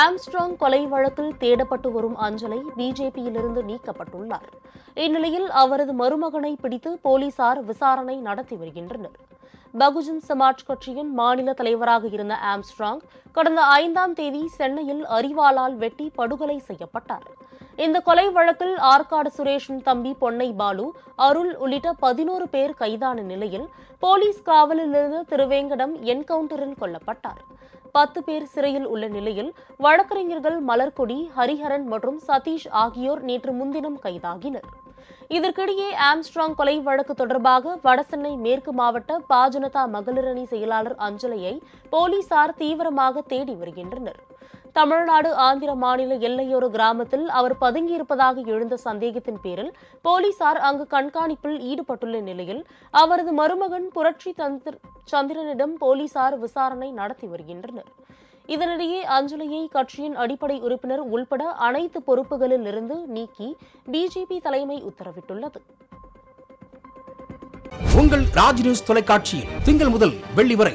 Armstrong கொலை வழக்கில் தேடப்பட்டு வரும் அஞ்சலை பிஜேபியிலிருந்து நீக்கப்பட்டுள்ளார். இந்நிலையில் அவரது மருமகனை பிடித்து போலீசார் விசாரணை நடத்தி வருகின்றனர். பகுஜன் சமாஜ் கட்சியின் மாநில தலைவராக இருந்த ஆம்ஸ்ட்ராங் கடந்த ஐந்தாம் தேதி சென்னையில் அரிவாளால் வெட்டி படுகொலை செய்யப்பட்டார். இந்த கொலை வழக்கில் ஆற்காடு சுரேஷின் தம்பி பொன்னை பாலு அருள் உள்ளிட்ட பதினோரு பேர் கைதான நிலையில் போலீஸ் காவலில் இருந்த திருவேங்கடம் என்கவுண்டரில் கொல்லப்பட்டார். பத்து பேர் சிறையில் உள்ள நிலையில் வழக்கறிஞர்கள் மலர்கொடி ஹரிஹரன் மற்றும் சதீஷ் ஆகியோர் நேற்று முன்தினம் கைதாகினர். இதற்கிடையே ஆம்ஸ்ட்ராங் கொலை வழக்கு தொடர்பாக வடசென்னை மேற்கு மாவட்ட பாஜனதா மகளிரணி செயலாளர் அஞ்சலியை போலீசார் தீவிரமாக தேடி வருகின்றனர். தமிழ்நாடு ஆந்திர மாநில எல்லையோர கிராமத்தில் அவர் பதுங்கியிருப்பதாக எழுந்த சந்தேகத்தின் பேரில் போலீசார் அங்கு கண்காணிப்பில் ஈடுபட்டுள்ள நிலையில் அவரது மருமகன் புரட்சி சந்திரனிடம் போலீசார் விசாரணை நடத்தி வருகின்றனர். இதனிடையே அஞ்சலியை கட்சியின் அடிப்படை உறுப்பினர் உள்பட அனைத்து பொறுப்புகளில் இருந்து நீக்கி பிஜேபி தலைமை உத்தரவிட்டுள்ளது. உங்கள் ராஜ் நியூஸ் தொலைக்காட்சியில் திங்கள் முதல் வெள்ளி வரை